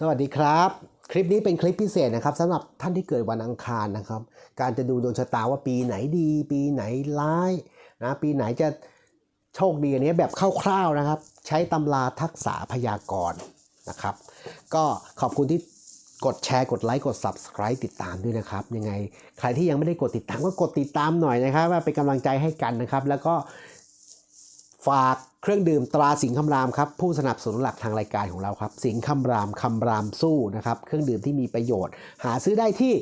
สวัสดีครับ คลิปนี้เป็นคลิปพิเศษนะครับสำหรับท่านที่เกิดวันอังคารนะครับ การจะดูดวงชะตาว่าปีไหนดี ปีไหนร้ายนะปีไหนจะโชคดีอันนี้แบบคร่าวๆนะครับ ใช้ตำราทักษะพยากรณ์นะครับ ก็ขอบคุณที่กดแชร์กดไลค์กด Subscribe ติดตามด้วยนะครับ ยังไงใครที่ยังไม่ได้กดติดตามก็กดติดตามหน่อยนะครับว่าเป็นกำลังใจให้กันนะครับ แล้วก็ ฝากเครื่องดื่มตราสิงคำรามครับผู้สนับสนุนหลักทางรายการของเราครับ สิงคำรามคำรามสู้นะครับเครื่องดื่มที่มีประโยชน์ หาซื้อได้ที่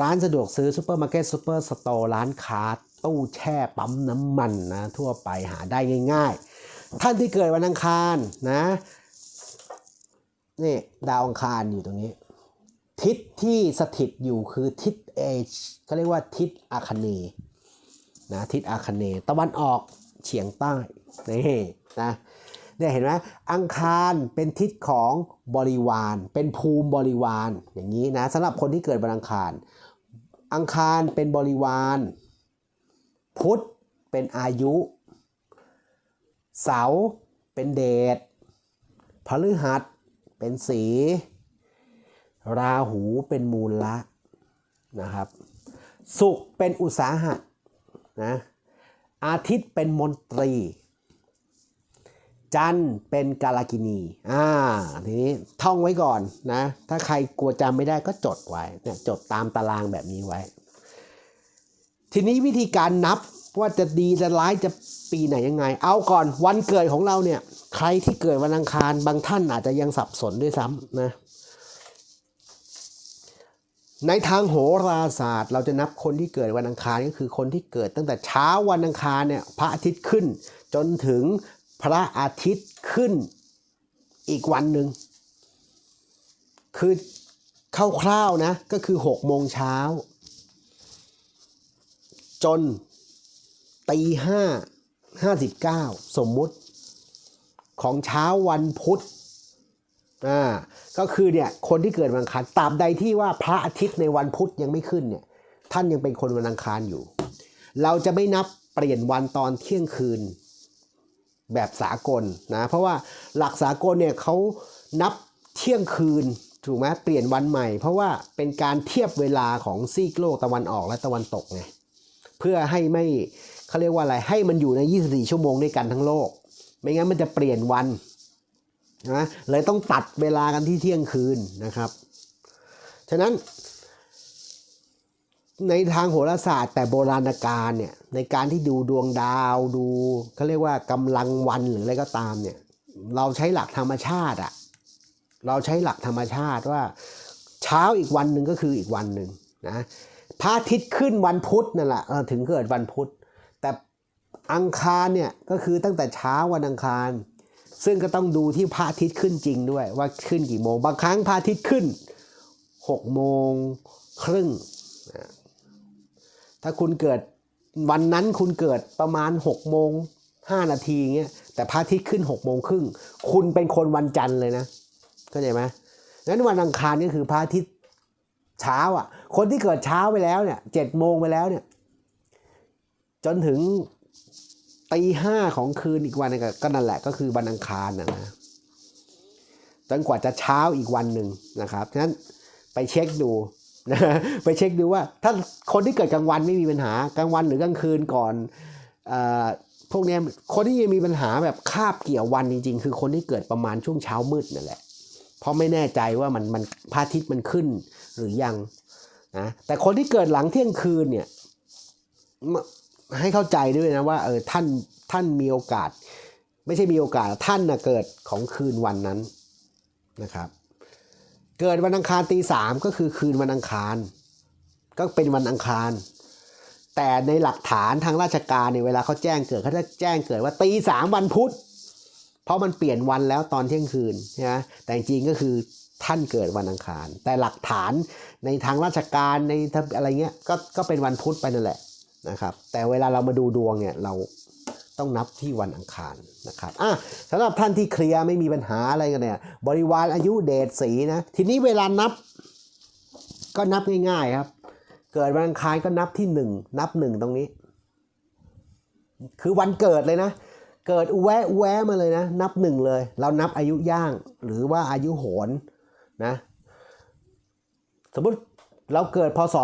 ร้านสะดวกซื้อซูเปอร์มาร์เก็ตซูเปอร์สโตร์ร้านค้าตู้แช่ปั๊มน้ำมันนะทั่วไปหาได้ง่าย ๆ ท่านที่เกิดวันอังคารนะนี่ดาวอังคารอยู่ตรงนี้ ทิศที่สถิตอยู่คือทิศเอชเขาเรียกว่าทิศอาคเนนะทิศอาคเนตะวันออก เฉียงใต้นี่นะเนี่ยเห็นไหมอังคารเป็นทิศของบริวาร เป็นภูมิบริวารอย่างนี้นะสำหรับคนที่เกิดวันอังคาร อังคารเป็นบริวาร พุธเป็นอายุ เสาเป็นเดชพฤหัสเป็นสี ราหูเป็นมูลละนะครับศุกร์เป็นอุตสาหะนะ อาทิตย์เป็นมนตรี จันเป็นกาลกินีอ่าทีนี้ท่องไว้ก่อนนะ ถ้าใครกลัวจำไม่ได้ก็จดไว้เนี่ยจดตามตารางแบบนี้ไว้ ทีนี้วิธีการนับว่าจะดีจะร้ายจะปีไหนยังไง เอาก่อนวันเกิดของเราเนี่ย ใครที่เกิดวันอังคารบางท่านอาจจะยังสับสนด้วยซ้ำนะ ในทางโหราศาสตร์ เราจะนับคนที่เกิดวันอังคารก็คือคนที่เกิดตั้งแต่เช้าวันอังคารเนี่ยพระอาทิตย์ขึ้น จนถึงพระอาทิตย์ขึ้นอีกวันหนึ่งคือคร่าวๆนะก็คือ6โมงเช้า จนตีห้าห้าสิบเก้าสมมุติของเช้าวันพุธอ่า ก็คือเนี่ยคนที่เกิดวันอังคารตราบใดที่ว่าพระอาทิตย์ในวันพุธยังไม่ขึ้นเนี่ยท่านยังเป็นคนวันอังคารอยู่ เราจะไม่นับเปลี่ยนวันตอนเที่ยงคืนแบบสากลนะเพราะว่าหลักสากลเนี่ยเขานับเที่ยงคืนถูกไหมเปลี่ยนวันใหม่ เพราะว่าเป็นการเทียบเวลาของซีกโลกตะวันออกและตะวันตกไงเพื่อให้ไม่เขาเรียกว่าอะไรให้มันอยู่ใน 24 ชั่วโมงด้วยกันทั้งโลก ไม่งั้นมันจะเปลี่ยนวัน นะเลยต้องตัดเวลากันที่เที่ยงคืนนะครับ ฉะนั้น ในทางโหราศาสตร์แต่โบราณกาลเนี่ยในการที่ดูดวงดาวดูเขาเรียกว่ากำลังวันหรืออะไรก็ตามเนี่ยเราใช้หลักธรรมชาติอะเราใช้หลักธรรมชาติว่า เช้าอีกวันหนึ่งก็คืออีกวันหนึ่งนะพระอาทิตย์ขึ้นวันพุธนั่นแหละถึงเกิดวันพุธ แต่อังคารเนี่ยก็คือตั้งแต่เช้าวันอังคาร ซึ่งก็ต้องดูที่พระอาทิตย์ขึ้นจริงด้วย ว่าขึ้นกี่โมง บางครั้งพระอาทิตย์ขึ้น6โมงครึ่ง ถ้าคุณเกิดวันนั้นคุณเกิดประมาณ6โมง5นาทีเงี้ย แต่พระอาทิตย์ขึ้น6โมงครึ่ง คุณเป็นคนวันจันทร์เลยนะ เข้าใจไหมงั้นวันอังคารก็คือพระอาทิตย์เช้าอะ คนที่เกิดเช้าไปแล้วเนี่ยเจ็ดโมงไปแล้วเนี่ย จนถึง ตีห้าของคืนอีกวันนึงก็ก็นั่นแหละก็คือวันอังคารนะนะจนกว่าจะเช้าอีกวันหนึ่งนะครับฉะนั้นไปเช็คดูนะไปเช็คดูว่า ถ้าคนที่เกิดกลางวันไม่มีปัญหากลางวันหรือกลางคืนก่อนเออพวกนี้คนที่ยังมีปัญหาแบบคาบเกี่ยววันจริง ๆ คือคนที่เกิดประมาณช่วงเช้ามืดนั่นแหละ เพราะไม่แน่ใจว่ามันมันพระอาทิตย์มันขึ้นหรือยังนะแต่คนที่เกิดหลังเที่ยงคืนเนี่ย ให้เข้าใจด้วยนะว่าเออท่านท่านมีโอกาส ไม่ใช่มีโอกาสท่านนะเกิดของคืนวันนั้นนะครับ เกิดวันอังคารตีสามก็คือคืนวันอังคาร ก็เป็นวันอังคาร แต่ในหลักฐานทางราชการเนี่ยเวลาเขาแจ้งเกิดเขาจะแจ้งเกิดว่าตีสามวันพุธเพราะมันเปลี่ยนวันแล้วตอนเที่ยงคืนนะแต่จริงก็คือท่านเกิดวันอังคาร แต่หลักฐานในทางราชการในอะไรเงี้ยก็ก็เป็นวันพุธไปนั่นแหละ นะครับ แต่เวลาเรามาดูดวงเนี่ยเราต้องนับที่วันอังคารนะครับอะสำหรับท่านที่เคลียร์ไม่มีปัญหาอะไรกันเนี่ยบริวารอายุเดชสีนะ ทีนี้เวลานับก็นับง่ายๆครับ เกิดวันอังคารก็นับที่หนึ่งนับหนึ่งตรงนี้ คือวันเกิดเลยนะ เกิดอุแวะแวะมาเลยนะ นับหนึ่งเลย เรานับอายุย่างหรือว่าอายุโหนนะ สมมติเราเกิดพศ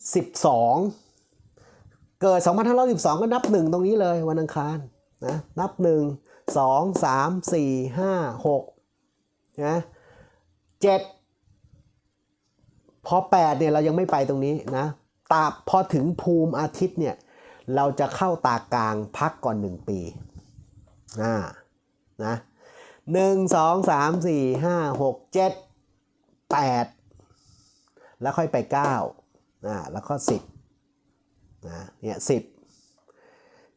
12 เกิด 2512 ก็นับหนึ่งตรงนี้เลยวันอังคารนะนับหนึ่งสองสามสี่ห้าหกนะเจ็ดพอแปดเนี่ยเรายังไม่ไปตรงนี้นะตาพอถึงภูมิอาทิตย์เนี่ยเราจะเข้าตากลางพักก่อนหนึ่งปีอ่านะหนึ่งสองสามสี่ห้าหกเจ็ดแปดแล้วค่อยไปเก้า อ่าแล้วก็สิบนะเนี่ยสิบ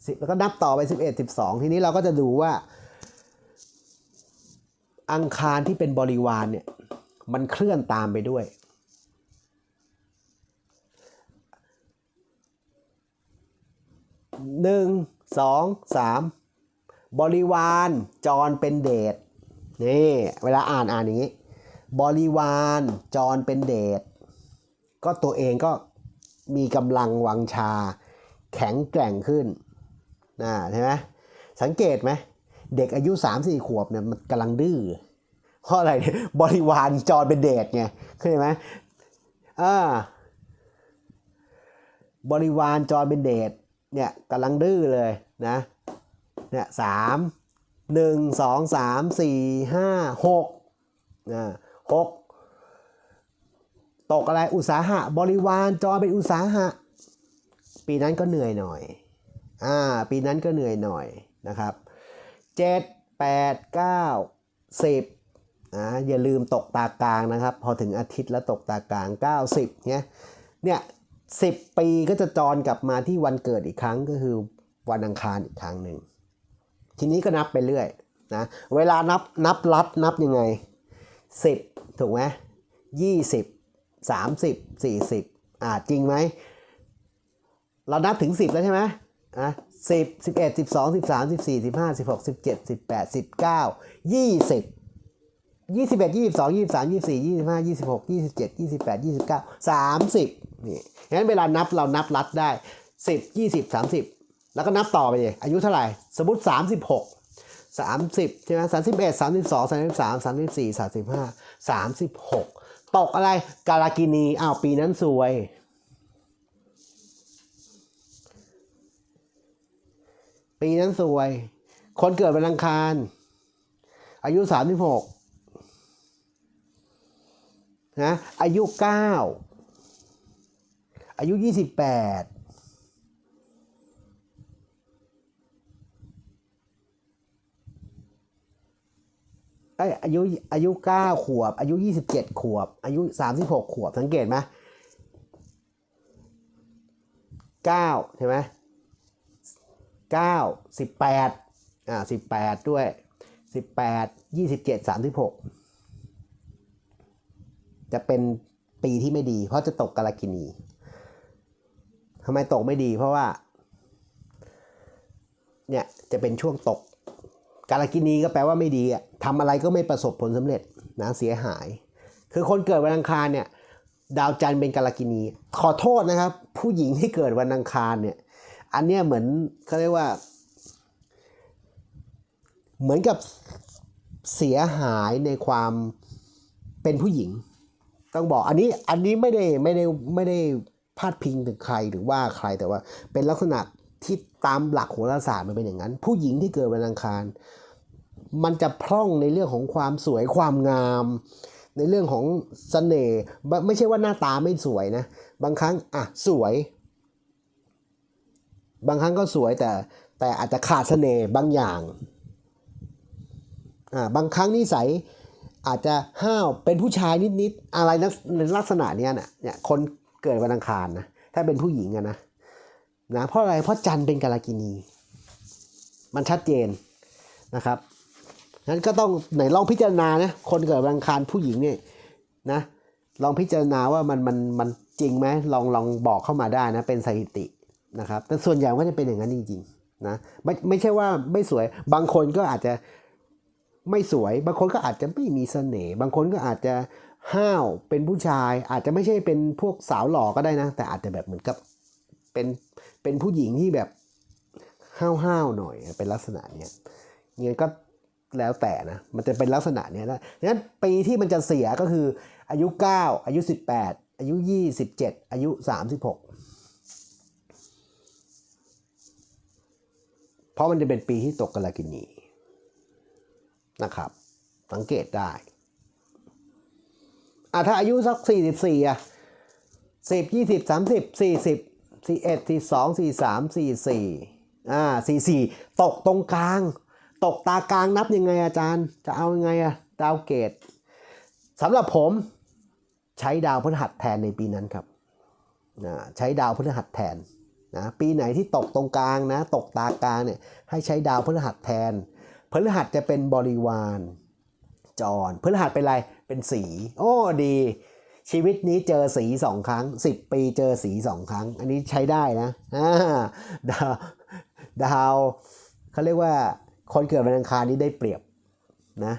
สิบแล้วก็นับต่อไปสิบเอ็ดสิบสองทีนี้เราก็จะดูว่า อังคารที่เป็นบริวารเนี่ยมันเคลื่อนตามไปด้วย หนึ่งสองสามบริวารจรเป็นเดชนี่เวลาอ่านอ่านอย่างนี้ บริวารจรเป็นเดช ก็ตัวเองก็มีกำลังวังชา แข็งแกร่งขึ้นนะใช่ไหมสังเกตไหมเด็กอายุ 3-4 ขวบเนี่ยมันกำลังดื้อเพราะอะไรเนี่ยบริวารจรเป็นเดชไงเข้าใจไหมอ่าบริวารจรเป็นเดชเนี่ยกำลังดื้อเลยนะเนี่ยสามหนึ่งสองสามสี่ห้าหกนะหก ตกอะไรอุตสาหะ บริวารจรเป็นอุตสาหะ ปีนั้นก็เหนื่อยหน่อยอ่าปีนั้นก็เหนื่อยหน่อยนะครับเจ็ดแปดเก้าสิบนะอย่าลืมตกตากลางนะครับ พอถึงอาทิตย์แล้วตกตากลาง 90เนี่ยเนี่ยสิบปีก็จะจรกลับมาที่วันเกิดอีกครั้งก็คือวันอังคารอีกครั้งหนึ่ง ทีนี้ก็นับไปเรื่อยนะเวลานับนับลัดนับยังไง 10 ถูกไหมยี่สิบ สามสิบสี่สิบอ่าจริงไหม เรานับถึง 10 แล้วใช่ไหมอะสิบสิบเอ็ดสิบสองสิบสามสิบสี่สิบห้าสิบหกสิบเจ็ดสิบแปดสิบเก้ายี่สิบยี่สิบเอ็ดยี่สิบสองยี่สิบสามยี่สิบสี่ยี่สิบห้ายี่สิบหกยี่สิบเจ็ดยี่สิบแปดยี่สิบเก้าสามสิบนี่งั้นเวลานับเรานับรัดได้สิบยี่สิบสามสิบแล้วก็นับต่อไปเลยอายุเท่าไหร่ สมมติสามสิบหกสามสิบใช่ไหมสามสิบเอ็ดสามสิบสองสามสิบสามสามสิบสี่สามสิบห้าสามสิบหก ตกอะไรกาลากินีอ้าวปีนั้นสวย ปีนั้นสวย คนเกิดวันอังคาร อายุสามสิบหกนะอายุเก้าอายุยี่สิบแปด เอ้ยอายุอายุเก้าขวบ อายุยี่สิบเจ็ดขวบ อายุสามสิบหกขวบ สังเกตไหมเก้าใช่ไหมเก้าสิบแปดอ่าสิบแปดด้วยสิบแปดยี่สิบเจ็ดสามสิบหกจะเป็นปีที่ไม่ดี เพราะจะตกกาลกินีทำไมตกไม่ดีเพราะว่า เนี่ย จะเป็นช่วงตก กาลกินีก็แปลว่าไม่ดีอะทำอะไรก็ไม่ประสบผลสำเร็จนะเสียหาย คือคนเกิดวันอังคารเนี่ยดาวจันทร์เป็นกาลกินี ขอโทษนะครับ ผู้หญิงที่เกิดวันอังคารเนี่ยอันเนี้ยเหมือนเขาเรียกว่า เหมือนกับเสียหายในความเป็นผู้หญิง ต้องบอกอันนี้อันนี้ไม่ได้ไม่ได้ไม่ได้พาดพิงถึงใครหรือว่าใครแต่ว่าเป็นลักษณะ ที่ตามหลักโหราศาสตร์มันเป็นอย่างนั้น ผู้หญิงที่เกิดวันอังคาร มันจะพร่องในเรื่องของความสวยความงาม ในเรื่องของเสน่ห์ไม่ใช่ว่าหน้าตาไม่สวยนะ บางครั้งอะสวย บางครั้งก็สวยแต่แต่อาจจะขาดเสน่ห์บางอย่างอ่าบางครั้งนิสัยอาจจะห้าวเป็นผู้ชายนิดๆอะไรนะในลักษณะเนี้ยนะเนี่ยคนเกิดวันอังคารนะถ้าเป็นผู้หญิงอะนะ นะเพราะอะไรเพราะจันทร์เป็นกาลกินี มันชัดเจนนะครับนั้นก็ต้องไหนลองพิจารณานะคนเกิดวันอังคารผู้หญิงเนี่ยนะลองพิจารณาว่ามันมันมันจริงไหมลองลองบอกเข้ามาได้นะเป็นสถิตินะครับ แต่ส่วนใหญ่ก็จะเป็นอย่างนั้นจริงๆนะไม่ไม่ใช่ว่าไม่สวยบางคนก็อาจจะไม่สวย บางคนก็อาจจะไม่มีเสน่ห์บางคนก็อาจจะห้าวเป็นผู้ชาย อาจจะไม่ใช่เป็นพวกสาวหล่อก็ได้นะ แต่อาจจะแบบเหมือนกับเป็น เป็นผู้หญิงที่แบบห้าวๆหน่อยเป็นลักษณะเนี้ยงั้นก็แล้วแต่นะ มันจะเป็นลักษณะเนี้ยนะงั้นปีที่มันจะเสียก็คืออายุ 9 อายุ 18 อายุ 27 อายุ 36 เพราะมันจะเป็นปีที่ตกกากินีนะครับ สังเกตได้อะถ้าอายุสัก 44อะ10 20 30 40 41 42 43 44อ่า44 ตกตรงกลาง ตกตากลางนับยังไงอาจารย์ จะเอายังไงอะดาวเกตสำหรับผมใช้ดาวพฤหัสแทนในปีนั้นครับนะใช้ดาวพฤหัสแทนนะปีไหนที่ตกตรงกลางนะ ตกตากลางเนี่ยให้ใช้ดาวพฤหัสแทนพฤหัสจะเป็นบริวารจรพฤหัสเป็นอะไรเป็นสี โอ้ดี ชีวิตนี้เจอสีสองครั้ง 10 ปีเจอสีสองครั้ง อันนี้ใช้ได้นะดาวดาวเขาเรียกว่าคนเกิดวันอังคารนี้ได้เปรียบนะ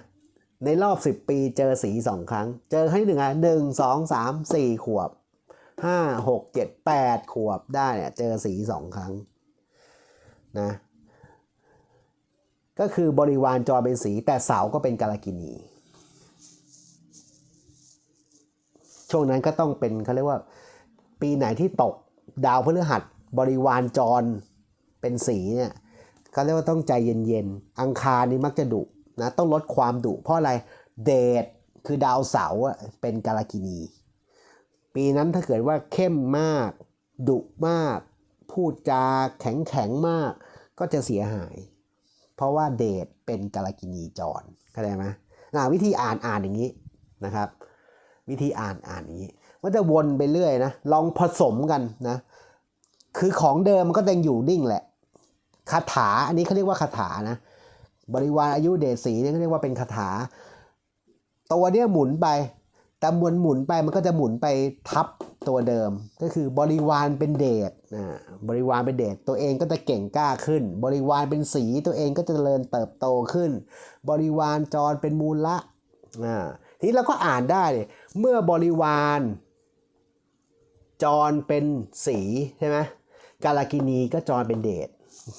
ในรอบ 10 ปีเจอสีสองครั้ง เจอครั้งที่หนึ่งอะหนึ่งสองสามสี่ขวบห้าหกเจ็ดแปดขวบได้เนี่ยเจอสีสองครั้งนะก็คือบริวารจรเป็นสีแต่เสาก็เป็นกาลกินี ช่วงนั้นก็ต้องเป็นเขาเรียกว่า ปีไหนที่ตกดาวพฤหัสบริวารจรเป็นสีเนี่ยเขาเรียกว่าต้องใจเย็นๆ อังคารนี่มักจะดุนะต้องลดความดุเพราะอะไรเดทคือดาวเสาร์เป็นกาลกินี ปีนั้นถ้าเกิดว่าเข้มมาก ดุมาก พูดจาแข็งแข็งมาก ก็จะเสียหาย เพราะว่าเดทเป็นกาลกินีจรเข้าใจไหมนะวิธีอ่านอ่านอย่างนี้นะครับ วิธีอ่านอ่านอย่างนี้มันจะวนไปเรื่อยนะลองผสมกันนะคือของเดิมมันก็ยังอยู่นิ่งแหละคาถาอันนี้เขาเรียกว่าคาถานะบริวารอายุเดชสีเนี่ยเขาเรียกว่าเป็นคาถาตัวเนี้ยหมุนไปแต่มวนหมุนไปมันก็จะหมุนไปทับตัวเดิม ก็คือบริวารเป็นเดชนะบริวารเป็นเดชตัวเองก็จะเก่งกล้าขึ้น บริวารเป็นสีตัวเองก็จะเจริญเติบโตขึ้น บริวารจรเป็นมูลละอ่าทีนี้เราก็อ่านได้เลย เมื่อบริวารจรเป็นสีใช่ไหมกาลากินีก็จรเป็นเดช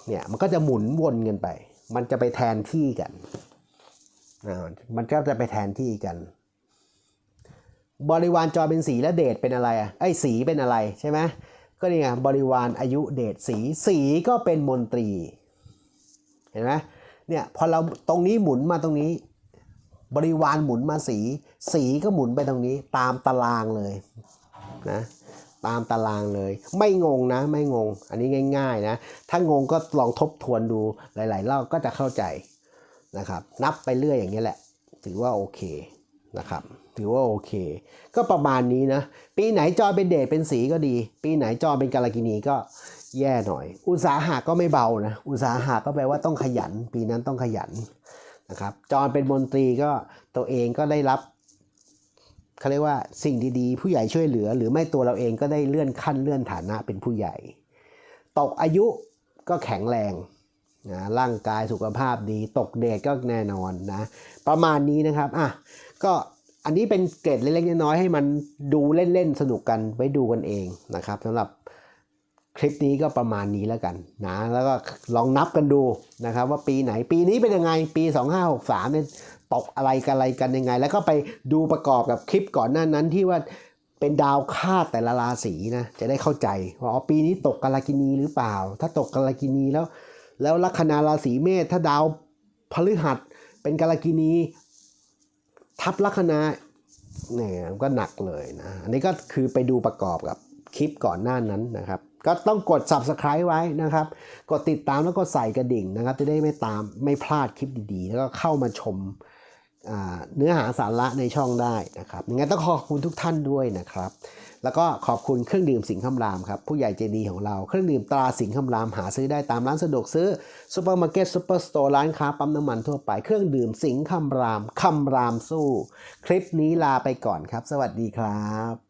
เนี่ยมันก็จะหมุนวนกันไป มันจะไปแทนที่กันอ่ามันก็จะไปแทนที่กัน บริวารจรเป็นสีและเดชเป็นอะไรอะไอ้สีเป็นอะไรใช่ไหมก็นี่ไงบริวารอายุเดชสีสีก็เป็นมนตรี เห็นไหมเนี่ยพอเราตรงนี้หมุนมาตรงนี้ บริวารหมุนมาสี สีก็หมุนไปตรงนี้ตามตารางเลยนะตามตารางเลย ไม่งงนะ ไม่งง อันนี้ง่าย ๆ นะ ถ้างงก็ลองทบทวนดูหลายๆรอบก็จะเข้าใจนะครับ นับไปเรื่อยอย่างนี้แหละ ถือว่าโอเคนะครับ ถือว่าโอเค ก็ประมาณนี้นะ ปีไหนจอเป็นเดชเป็นสีก็ดี ปีไหนจอเป็นกาลกินีก็แย่หน่อย อุตสาหะก็ไม่เบานะ อุตสาหะก็แปลว่าต้องขยัน ปีนั้นต้องขยัน นะครับ จอนเป็นมนตรีก็ตัวเองก็ได้รับเขาเรียกว่าสิ่งดีๆ ผู้ใหญ่ช่วยเหลือ หรือไม่ตัวเราเองก็ได้เลื่อนขั้นเลื่อนฐานะเป็นผู้ใหญ่ ตกอายุก็แข็งแรงนะร่างกายสุขภาพดี ตกเดชก็แน่นอนนะ ประมาณนี้นะครับอะก็อันนี้เป็นเกร็ดเล็กๆน้อยๆให้มันดูเล่นๆสนุกกันไว้ดูกันเองนะครับสำหรับ คลิปนี้ก็ประมาณนี้แล้วกันนะแล้วก็ลองนับกันดูนะครับว่าปีไหนปีนี้เป็นยังไงปี 2563เนี่ยตกอะไรกันอะไรกันยังไง แล้วก็ไปดูประกอบกับคลิปก่อนหน้านั้นที่ว่าเป็นดาวคาดแต่ละราศีนะจะได้เข้าใจว่าอ๋อปีนี้ตกกาลกินีหรือเปล่า ถ้าตกกาลกินีแล้ว แล้วลัคนาราศีเมษถ้าดาวพฤหัสเป็นกาลกินีทับลัคนาเนี่ยก็หนักเลยนะอันนี้ก็คือไปดูประกอบกับคลิปก่อนหน้านั้นนะครับ ก็ต้องกด subscribe ไว้นะครับ กดติดตามแล้วก็ใส่กระดิ่งนะครับ จะได้ไม่ตามไม่พลาดคลิปดีๆ แล้วก็เข้ามาชมเนื้อหาสาระในช่องได้นะครับยังไงต้องขอบคุณทุกท่านด้วยนะครับ แล้วก็ขอบคุณเครื่องดื่มสิงห์คำรามครับ ผู้ใหญ่ใจดีของเรา เครื่องดื่มตราสิงห์คำรามหาซื้อได้ตามร้านสะดวกซื้อซูเปอร์มาร์เก็ตซูเปอร์สโตร์ร้านค้าปั๊มน้ำมันทั่วไป เครื่องดื่มสิงห์คำรามคำรามสู้ คลิปนี้ลาไปก่อนครับ สวัสดีครับ